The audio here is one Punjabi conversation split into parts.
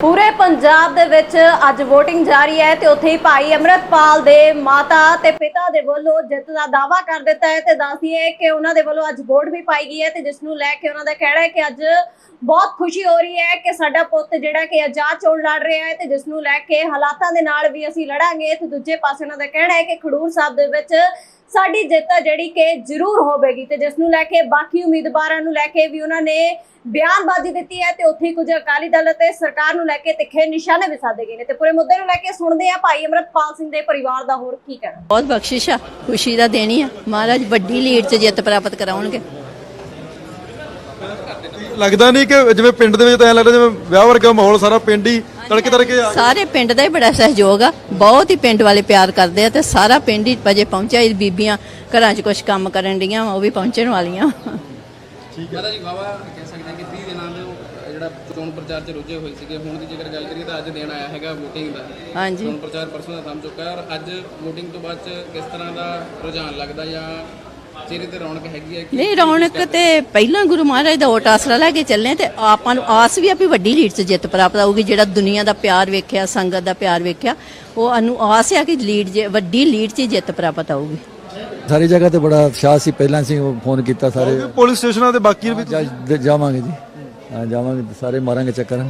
ਪੂਰੇ ਪੰਜਾਬ ਦੇ ਵਿੱਚ ਅੱਜ VOTING ਜਾਰੀ ਹੈ ਤੇ ਉੱਥੇ ਹੀ ਭਾਈ ਅਮਰਤਪਾਲ ਦੇ ਮਾਤਾ ਤੇ ਪਿਤਾ ਦੇ ਵੱਲੋਂ ਜਿੱਤ ਦਾ ਦਾਵਾ ਕਰ ਦਿੱਤਾ ਹੈ ਤੇ ਦੱਸਦੀ ਹੈ ਕਿ ਉਹਨਾਂ ਦੇ ਵੱਲੋਂ ਅੱਜ ਵੋਟ ਵੀ ਪਾਈ ਗਈ ਹੈ ਤੇ ਜਿਸ ਨੂੰ ਲੈ ਕੇ ਉਹਨਾਂ ਦਾ ਕਹਿਣਾ ਹੈ ਕਿ ਅੱਜ ਬਹੁਤ ਖੁਸ਼ੀ ਹੋ ਰਹੀ ਹੈ ਕਿ ਸਾਡਾ ਪੁੱਤ ਜਿਹੜਾ ਕਿ ਆਜ਼ਾਦ ਚੋਣ ਲੜ ਰਿਹਾ ਹੈ ਤੇ ਜਿਸ ਨੂੰ ਲੈ ਕੇ ਹਾਲਾਤਾਂ ਦੇ ਨਾਲ ਵੀ ਅਸੀਂ ਲੜਾਂਗੇ ਤੇ ਦੂਜੇ ਪਾਸੇ ਉਹਨਾਂ ਦਾ ਕਹਿਣਾ ਹੈ ਕਿ ਖਡੂਰ ਸਾਹਿਬ ਦੇ ਵਿੱਚ ਸਾਡੀ ਜਿੱਤ ਆ ਜਿਹੜੀ ਕਿ ਜ਼ਰੂਰ ਹੋਵੇਗੀ ਤੇ ਜਿਸ ਨੂੰ ਲੈ ਕੇ ਬਾਕੀ ਉਮੀਦਵਾਰਾਂ ਨੂੰ ਲੈ ਕੇ ਵੀ ਉਹਨਾਂ ਨੇ ਬਿਆਨਬਾਜ਼ੀ ਦਿੱਤੀ ਹੈ ਤੇ ਉੱਥੇ ਕੁਝ ਅਕਾਲੀ ਦਲ ਅਤੇ ਸਰਕਾਰ ਨੂੰ ਲੈ ਕੇ ਤਿੱਖੇ ਨਿਸ਼ਾਨੇ ਵੀ ਸਾਧੇ ਗਏ ਨੇ ਤੇ ਪੂਰੇ ਮੁੱਦੇ ਨੂੰ ਲੈ ਕੇ ਸੁਣਦੇ ਆ ਭਾਈ ਅਮਰਤਪਾਲ ਸਿੰਘ ਦੇ ਪਰਿਵਾਰ ਦਾ ਹੋਰ ਕੀ ਕਹਿਣਾ। ਬਹੁਤ ਬਖਸ਼ਿਸ਼ ਆ ਖੁਸ਼ੀ ਦਾ ਦੇਣੀ ਆ। ਮਹਾਰਾਜ ਵੱਡੀ ਲੀਡ 'ਚ ਜਿੱਤ ਪ੍ਰਾਪਤ ਕਰਾਉਣਗੇ। ਲੱਗਦਾ ਨਹੀਂ ਕਿ ਜਿਵੇਂ ਪਿੰਡ ਦੇ ਵਿੱਚ ਤਾਂ ਐ ਲੱਗਦਾ ਜਿਵੇਂ ਵਿਆਹ ਵਰਗਾ ਮਾਹੌਲ ਸਾਰਾ ਪਿੰਡ ਹੀ ਤੜਕੇ ਤੜਕੇ ਆ ਸਾਰੇ ਪਿੰਡ ਦਾ ਹੀ ਬੜਾ ਸਹਿਯੋਗ ਆ। ਬਹੁਤ ਹੀ ਪਿੰਡ ਵਾਲੇ ਪਿਆਰ ਕਰਦੇ ਆ ਤੇ ਸਾਰਾ ਪਿੰਡ ਹੀ ਵਜੇ ਪਹੁੰਚਿਆ। ਇਹ ਬੀਬੀਆਂ ਘਰਾਂ 'ਚ ਕੁਝ ਕੰਮ ਕਰਨ ਡੀਆਂ ਉਹ ਵੀ ਪਹੁੰਚਣ ਵਾਲੀਆਂ। ਮਾਤਾ ਜੀ ਵਾਵਾ ਕਹਿ ਸਕਦੇ ਹਾਂ ਕਿ 30 ਦਿਨਾਂ ਦੇ ਉਹ ਜਿਹੜਾ ਚੋਣ ਪ੍ਰਚਾਰ 'ਚ ਰੁੱਝੇ ਹੋਏ ਸੀਗੇ ਹੁਣ ਦੀ ਜੇਕਰ ਗੱਲ ਕਰੀਏ ਤਾਂ ਅੱਜ ਦਿਨ ਆਇਆ ਹੈਗਾ VOTING ਦਾ। ਹਾਂਜੀ। ਚੋਣ ਪ੍ਰਚਾਰ ਪਰਸੋਂ ਦਾ ਥੰਮ ਚੁੱਕਾ ਹੈ ਔਰ ਅੱਜ VOTING ਤੋਂ ਬਾਅਦ ਕਿਸ ਤਰ੍ਹਾਂ ਦਾ ਰੁਝਾਨ ਲੱਗਦਾ ਜਾਂ ਚਿਹਰੇ ਤੇ ਰੌਣਕ ਹੈਗੀ ਹੈ ਕਿ ਨਹੀਂ ਰੌਣਕ ਤੇ ਪਹਿਲਾਂ ਗੁਰੂ ਮਹਾਰਾਜ ਦਾ ਓਟ ਆਸਰਾ ਲੈ ਕੇ ਚੱਲੇ ਤੇ ਆਪਾਂ ਨੂੰ ਆਸ ਵੀ ਆ ਵੀ ਵੱਡੀ ਲੀਡ 'ਚ ਜਿੱਤ ਪ੍ਰਾਪਤ ਹੋਊਗੀ ਜਿਹੜਾ ਦੁਨੀਆ ਦਾ ਪਿਆਰ ਵੇਖਿਆ ਸੰਗਤ ਦਾ ਪਿਆਰ ਵੇਖਿਆ ਉਹ ਅਨੂੰ ਆਸ ਆ ਕਿ ਲੀਡ ਜੇ ਵੱਡੀ ਲੀਡ 'ਚ ਜਿੱਤ ਪ੍ਰਾਪਤ ਹੋਊਗੀ ਸਾਰੀ ਜਗ੍ਹਾ ਤੇ ਬੜਾ ਉਤਸ਼ਾਹ ਸੀ ਪਹਿਲਾਂ ਸੀ ਉਹ ਫੋਨ ਕੀਤਾ ਸਾਰੇ। ਪੁਲਿਸ ਸਟੇਸ਼ਨਾਂ ਤੇ ਬਾਕੀ ਵੀ ਜਾ- ਜਾਵਾਂਗੇ ਜੀ। ਹਾਂ ਜਾਵਾਂਗੇ ਸਾਰੇ ਮਾਰਾਂਗੇ ਚੱਕਰ।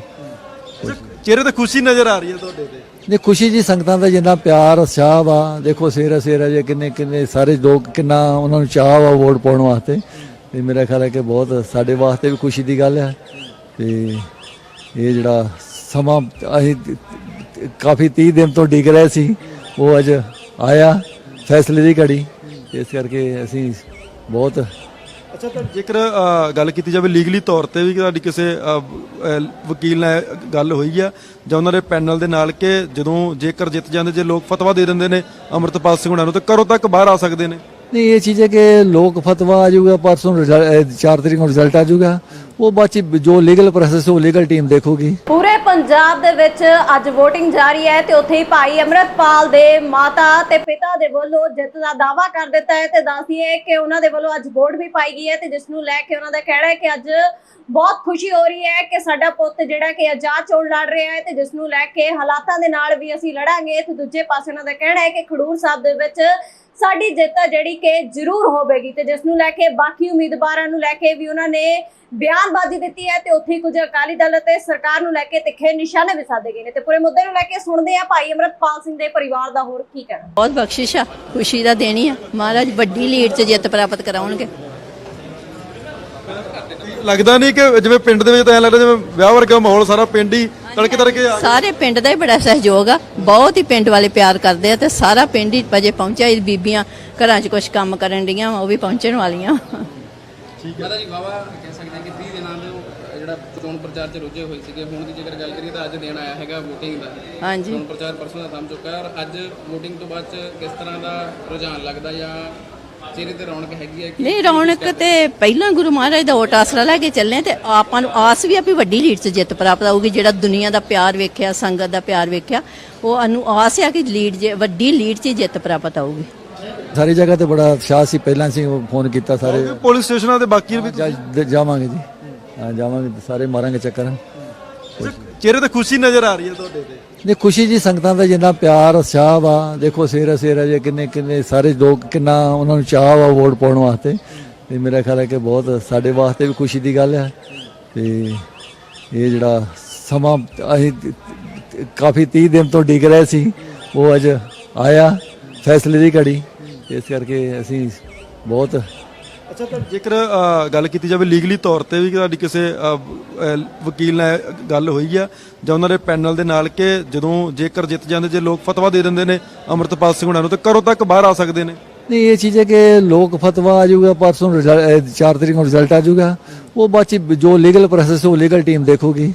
ਚਿਹਰੇ ਤੇ ਖੁਸ਼ੀ ਨਜ਼ਰ ਆ ਰਹੀ ਹੈ ਤੁਹਾਡੇ ਤੇ। ਨੇ ਖੁਸ਼ੀ ਜੀ, ਸੰਗਤਾਂ ਦਾ ਜਿੰਨਾ ਪਿਆਰ, ਉਤਸ਼ਾਹ ਵਾ। ਦੇਖੋ ਸੇਰਾ ਸੇਰਾ ਜੇ ਕਿੰਨੇ ਕਿੰਨੇ ਸਾਰੇ ਲੋਕ ਕਿੰਨਾ ਉਹਨਾਂ ਨੂੰ ਚਾਹ ਵਾ ਵੋਟ ਪਾਉਣ ਵਾਸਤੇ। ਤੇ ਮੇਰਾ ਖਿਆਲ ਹੈ ਕਿ ਬਹੁਤ ਸਾਡੇ ਵਾਸਤੇ ਵੀ ਖੁਸ਼ੀ ਦੀ ਗੱਲ ਹੈ। ਤੇ ਇਹ ਜਿਹੜਾ ਸਮਾਂ ਅਸੀਂ ਕਾਫੀ 30 ਦਿਨ ਤੋਂ ਡਿੱਗ ਰਹੇ ਸੀ, ਉਹ ਅੱਜ ਆਇਆ, ਫੈਸਲੇ ਦੀ ਘੜੀ। ਇਸ ਕਰਕੇ ਅਸੀਂ ਬਹੁਤ ਅੱਛਾ ਤਾਂ ਜੇਕਰ ਅ, ਗੱਲ ਕੀਤੀ ਜਾਵੇ ਲੀਗਲੀ ਤੌਰ ਤੇ ਵੀ ਕਿ ਤੁਹਾਡੀ ਕਿਸੇ ਅ, ਅ, ਵਕੀਲ ਨਾਲ ਗੱਲ ਹੋਈ ਆ ਜਾਂ ਉਹਨਾਂ ਦੇ ਪੈਨਲ ਦੇ ਨਾਲ ਕਿ ਜਦੋਂ ਜੇਕਰ ਜਿੱਤ ਜਾਂਦੇ ਜੇ ਲੋਕ ਫਤਵਾ ਦੇ ਦਿੰਦੇ ਨੇ ਅਮਰਤਪਾਲ ਸਿੰਘ ਹੁਣਾਂ ਨੂੰ ਤੇ ਕਰੋ ਤੱਕ ਬਾਹਰ ਆ ਸਕਦੇ ਨੇ? ਨਹੀਂ ਇਹ ਚੀਜ਼ ਹੈ ਕਿ ਲੋਕ ਫਤਵਾ ਆ ਜਾਊਗਾ ਪਰਸੋਂ 4 ਤਰੀਕ ਨੂੰ ਰਿਜ਼ਲਟ ਆ ਜਾਊਗਾ। ਉਹ ਬਾਅਦ ਜੋ ਲੀਗਲ ਪ੍ਰੋਸੈਸ ਉਹ ਲੀਗਲ ਟੀਮ ਦੇਖੂਗੀ। ਪੂਰੇ ਪੰਜਾਬ ਦੇ ਵਿੱਚ ਅੱਜ VOTING ਜਾਰੀ ਹੈ ਤੇ ਉੱਥੇ ਹੀ ਭਾਈ ਅਮਰਤਪਾਲ ਦੇ ਮਾਤਾ ਤੇ ਪਿਤਾ ਦੇ ਵੱਲੋਂ ਜਿੱਤ ਦਾ ਦਾਵਾ ਕਰ ਦਿੱਤਾ ਹੈ ਤੇ ਦੱਸਦੀਏ ਕਿ ਉਹਨਾਂ ਦੇ ਵੱਲੋਂ ਅੱਜ ਵੋਟ ਵੀ ਪਾਈ ਗਈ ਹੈ ਤੇ ਜਿਸ ਨੂੰ ਲੈ ਕੇ ਉਹਨਾਂ ਦਾ ਕਹਿਣਾ ਹੈ ਕਿ ਅੱਜ ਬਹੁਤ ਖੁਸ਼ੀ ਹੋ ਰਹੀ ਹੈ ਕਿ ਸਾਡਾ ਪੁੱਤ ਜਿਹੜਾ ਕਿ ਆਜ਼ਾਦ ਚੋਣ ਲੜ ਰਿਹਾ ਹੈ ਤੇ ਜਿਸ ਨੂੰ ਲੈ ਕੇ ਹਾਲਾਤਾਂ ਦੇ ਨਾਲ ਵੀ ਅਸੀਂ ਲੜਾਂਗੇ ਤੇ ਦੂਜੇ ਪਾਸੇ ਉਹਨਾਂ ਦਾ ਕਹਿਣਾ ਹੈ ਕਿ ਖਡੂਰ ਸਾਹਿਬ ਦੇ ਵਿੱਚ ਸਾਡੀ ਜਿੱਤ ਜਿਹੜੀ ਕਿ ਜ਼ਰੂਰ ਹੋਵੇਗੀ ਤੇ ਜਿਸ ਨੂੰ ਲੈ ਕੇ ਬਾਕੀ ਉਮੀਦਵਾਰਾਂ ਨੂੰ ਲੈ ਕੇ ਵੀ ਉਹਨਾਂ ਨੇ ਬਿਆਨਬਾਜ਼ੀ ਦਿੱਤੀ ਹੈ ਤੇ ਉੱਥੇ ਕੁਝ ਅਕਾਲੀ ਦਲ ਅਤੇ ਸਰਕਾਰ ਨੂੰ ਲੈ ਕੇ ਤਿੱਖੇ ਨਿਸ਼ਾਨੇ ਵੀ ਸਾਧੇ ਗਏ ਨੇ ਤੇ ਪੂਰੇ ਮੁੱਦੇ ਨੂੰ ਲੈ ਕੇ ਸੁਣਦੇ ਆ ਭਾਈ ਅਮਰਤਪਾਲ ਸਿੰਘ ਦੇ ਪਰਿਵਾਰ ਦਾ ਹੋਰ ਕੀ ਕਹਿਣਾ। ਬਹੁਤ ਬਖਸ਼ਿਸ਼ ਆ ਖੁਸ਼ੀ ਦਾ ਦੇਣੀ ਆ। ਮਹਾਰਾਜ ਵੱਡੀ ਲੀਡ 'ਚ ਜਿੱਤ ਪ੍ਰਾਪਤ ਕਰਾਉਣਗੇ। ਲੱਗਦਾ ਨਹੀਂ ਕਿ ਜਿਵੇਂ ਪਿੰਡ ਦੇ ਵਿੱਚ ਤਾਂ ਐ ਲੱਗਦਾ ਜਿਵੇਂ ਵਿਆਹ ਵਰਗਾ ਮਾਹੌਲ ਸਾਰਾ ਪਿੰਡ ਹੀ ਤੜਕੇ ਤੜਕੇ ਆ। ਸਾਰੇ ਪਿੰਡ ਦਾ ਹੀ ਬੜਾ ਸਹਿਯੋਗ ਆ। ਬਹੁਤ ਹੀ ਪਿੰਡ ਵਾਲੇ ਪਿਆਰ ਕਰਦੇ ਆ ਤੇ ਸਾਰਾ ਪਿੰਡ ਹੀ ਵਜੇ ਪਹੁੰਚਿਆ। ਇਹ ਬੀਬੀਆਂ ਘਰਾਂ 'ਚ ਕੁਝ ਕੰਮ ਕਰਨ ਡੀਆਂ ਉਹ ਵੀ ਪਹੁੰਚਣ ਵਾਲੀਆਂ ਮਾਤਾ ਜੀ ਵਾਵਾ ਕਹਿ ਸਕਦੇ ਹਾਂ ਕਿ 30 ਦਿਨਾਂ ਦੇ ਉਹ ਜਿਹੜਾ ਚੋਣ ਪ੍ਰਚਾਰ 'ਚ ਰੁੱਝੇ ਹੋਏ ਸੀਗੇ ਹੁਣ ਦੀ ਜੇਕਰ ਗੱਲ ਕਰੀਏ ਤਾਂ ਅੱਜ ਦਿਨ ਆਇਆ ਹੈਗਾ VOTING ਦਾ। ਹਾਂਜੀ। ਚੋਣ ਪ੍ਰਚਾਰ ਪਰਸੋਂ ਦਾ ਥੰਮ ਚੁੱਕਾ ਹੈ ਔਰ ਅੱਜ VOTING ਤੋਂ ਬਾਅਦ 'ਚ ਕਿਸ ਤਰ੍ਹਾਂ ਦਾ ਰੁਝਾਨ ਲੱਗਦਾ ਜਾਂ ਚਿਹਰੇ ਤੇ ਰੌਣਕ ਹੈਗੀ ਹੈ ਕਿ ਨਹੀਂ ਰੌਣਕ ਤੇ ਪਹਿਲਾਂ ਗੁਰੂ ਮਹਾਰਾਜ ਦਾ ਓਟ ਆਸਰਾ ਲੈ ਕੇ ਚੱਲੇ ਤੇ ਆਪਾਂ ਨੂੰ ਆਸ ਵੀ ਆ ਵੀ ਵੱਡੀ ਲੀਡ 'ਚ ਜਿੱਤ ਪ੍ਰਾਪਤ ਹੋਊਗੀ ਜਿਹੜਾ ਦੁਨੀਆ ਦਾ ਪਿਆਰ ਵੇਖਿਆ ਸੰਗਤ ਦਾ ਪਿਆਰ ਵੇਖਿਆ ਉਹ ਅਨੂੰ ਆਸ ਆ ਕਿ ਲੀਡ ਜੇ ਵੱਡੀ ਲੀਡ 'ਚ ਜਿੱਤ ਪ੍ਰਾਪਤ ਹੋਊਗੀ। ਸਾਰੀ ਜਗ੍ਹਾ ਤੇ ਬੜਾ ਉਤਸ਼ਾਹ ਸੀ। ਪਹਿਲਾਂ ਸੀ ਫੋਨ ਕੀਤਾ ਸਾਰੇ। ਪੁਲਿਸ ਸਟੇਸ਼ਨਾਂ ਤੇ ਬਾਕੀ ਵੀ ਜ- ਜਾਵਾਂਗੇ ਜੀ। ਹਾਂ ਜਾਵਾਂਗੇ ਸਾਰੇ ਮਾਰਾਂਗੇ ਚੱਕਰ। ਚਿਹਰੇ ਤੇ ਖੁਸ਼ੀ ਨਜ਼ਰ ਆ ਰਹੀ ਹੈ ਤੁਹਾਡੇ ਤੇ? ਨੇ ਖੁਸ਼ੀ ਜੀ ਸੰਗਤਾਂ ਦਾ ਜਿੰਨਾ ਪਿਆਰ ਉਤਸ਼ਾਹ ਵਾ। ਦੇਖੋ ਸੇਰਾ ਸੇਰਾ ਜੇ ਕਿੰਨੇ ਕਿੰਨੇ ਸਾਰੇ ਲੋਕ ਕਿੰਨਾ ਉਹਨਾਂ ਨੂੰ ਚਾਹ ਵਾ ਵੋਟ ਪਾਉਣ ਵਾਸਤੇ। ਤੇ ਮੇਰਾ ਖਿਆਲ ਹੈ ਕਿ ਬਹੁਤ ਸਾਡੇ ਵਾਸਤੇ ਵੀ ਖੁਸ਼ੀ ਦੀ ਗੱਲ ਹੈ। ਤੇ ਇਹ ਜਿਹੜਾ ਸਮਾਂ ਅਸੀਂ ਕਾਫੀ 30 ਦਿਨ ਤੋਂ ਡਿੱਗ ਰਹੇ ਸੀ ਉਹ ਅੱਜ ਆਇਆ ਫੈਸਲੇ ਦੀ ਘੜੀ। ਇਸ ਕਰਕੇ ਅਸੀਂ ਬਹੁਤ ਅੱਛਾ ਤਾਂ ਜੇਕਰ ਅ, ਗੱਲ ਕੀਤੀ ਜਾਵੇ ਲੀਗਲੀ ਤੌਰ ਤੇ ਵੀ ਤੁਹਾਡੀ ਕਿਸੇ ਅ, ਅ, ਵਕੀਲ ਨਾਲ ਗੱਲ ਹੋਈ ਆ ਜਾਂ ਉਹਨਾਂ ਦੇ ਪੈਨਲ ਦੇ ਨਾਲ ਕਿ ਜਦੋਂ ਜੇਕਰ ਜਿੱਤ ਜਾਂਦੇ ਜੇ ਲੋਕ ਫਤਵਾ ਦੇ ਦਿੰਦੇ ਨੇ ਅਮਰਤਪਾਲ ਸਿੰਘ ਹੁਣਾਂ ਨੂੰ ਤੇ ਕਰੋ ਤੱਕ ਬਾਹਰ ਆ ਸਕਦੇ ਨੇ? ਨਹੀਂ ਇਹ ਚੀਜ਼ ਹੈ ਕਿ ਲੋਕ ਫਤਵਾ ਆ ਜਾਊਗਾ ਪਰਸੋਂ 4 ਤਰੀਕ ਨੂੰ ਰਿਜ਼ਲਟ ਆ ਜਾਊਗਾ। ਉਹ ਬਾਅਦ 'ਚ ਜੋ ਲੀਗਲ ਪ੍ਰੋਸੈਸ ਉਹ ਲੀਗਲ ਟੀਮ ਦੇਖੂਗੀ।